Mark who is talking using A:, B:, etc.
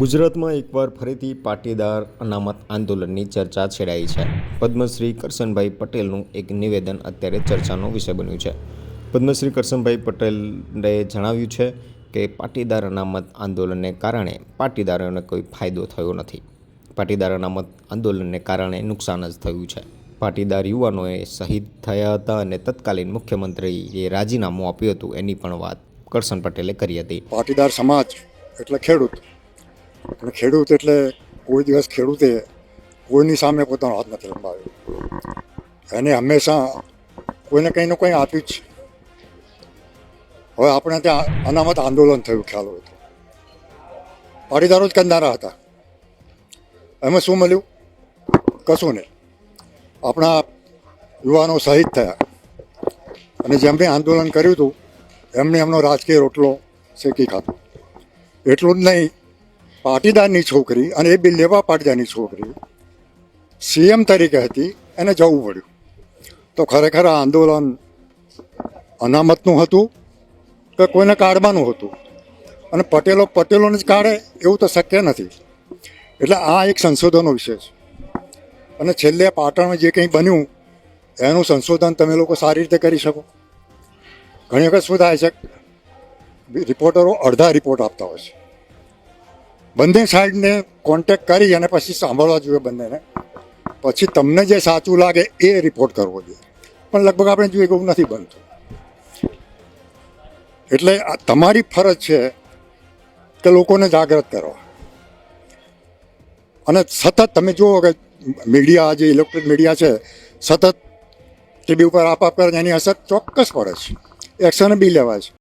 A: ગુજરાતમાં એકવાર ફરીથી પાટીદાર અનામત આંદોલનની ચર્ચા છેડાઈ છે. પદ્મશ્રી કરશનભાઈ પટેલનું એક નિવેદન અત્યારે ચર્ચાનો વિષય બન્યું છે. પદ્મશ્રી કરશનભાઈ પટેલે જણાવ્યું છે કે પાટીદાર અનામત આંદોલનને કારણે પાટીદારોને કોઈ ફાયદો થયો નથી. પાટીદાર અનામત આંદોલનને કારણે નુકસાન જ થયું છે. પાટીદાર યુવાનોએ શહીદ થયા હતા અને તત્કાલીન મુખ્યમંત્રીએ રાજીનામું આપ્યું હતું એની પણ વાત કરશન પટેલે કરી હતી.
B: પાટીદાર સમાજ એટલે ખેડૂત અને ખેડૂત એટલે કોઈ દિવસ ખેડૂતે કોઈની સામે પોતાનો હાથ નથી લંબાવ્યો. એને હંમેશા કોઈને કંઈ ને કંઈ આપ્યું જ હવે આપણે ત્યાં અનામત આંદોલન થયું, ખ્યાલ હોય તો. પાટીદારો જ કરનારા હતા. એમાં શું મળ્યું? કશું નહીં. આપણા યુવાનો શહીદ થયા. અને જેમણે આંદોલન કર્યું હતું એમણે એમનો રાજકીય રોટલો શેકી ખાધો. એટલું જ નહીં પાટીદારની છોકરી અને એ બી લેવા પાટીદારની છોકરી સીએમ તરીકે હતી, એને જવું પડ્યું. તો ખરેખર આ આંદોલન અનામતનું હતું કે કોઈને કાઢવાનું હતું? અને પટેલો પટેલોને જ કાઢે એવું તો શક્ય નથી. એટલે આ એક સંશોધનનો વિષય છે. અને છેલ્લે પાટણમાં જે કંઈ બન્યું, એનું સંશોધન તમે લોકો સારી રીતે કરી શકો. ઘણી વખત શું થાય છે રિપોર્ટરો અડધા રિપોર્ટ આપતા હોય છે. બંને સાઈડને કોન્ટેક કરી અને પછી સાંભળવા જોઈએ બંનેને. પછી તમને જે સાચું લાગે એ રિપોર્ટ કરવો જોઈએ. પણ લગભગ આપણે જોઈએ એવું નથી બનતું. એટલે તમારી ફરજ છે કે લોકોને જાગૃત કરવા અને સતત તમે જુઓ કે મીડિયા, જે ઇલેક્ટ્રિક મીડિયા છે, સતત ટીવી ઉપર આપ આપ કરે એની અસર ચોક્કસ પડે છે. એક્શન બી લેવાય છે.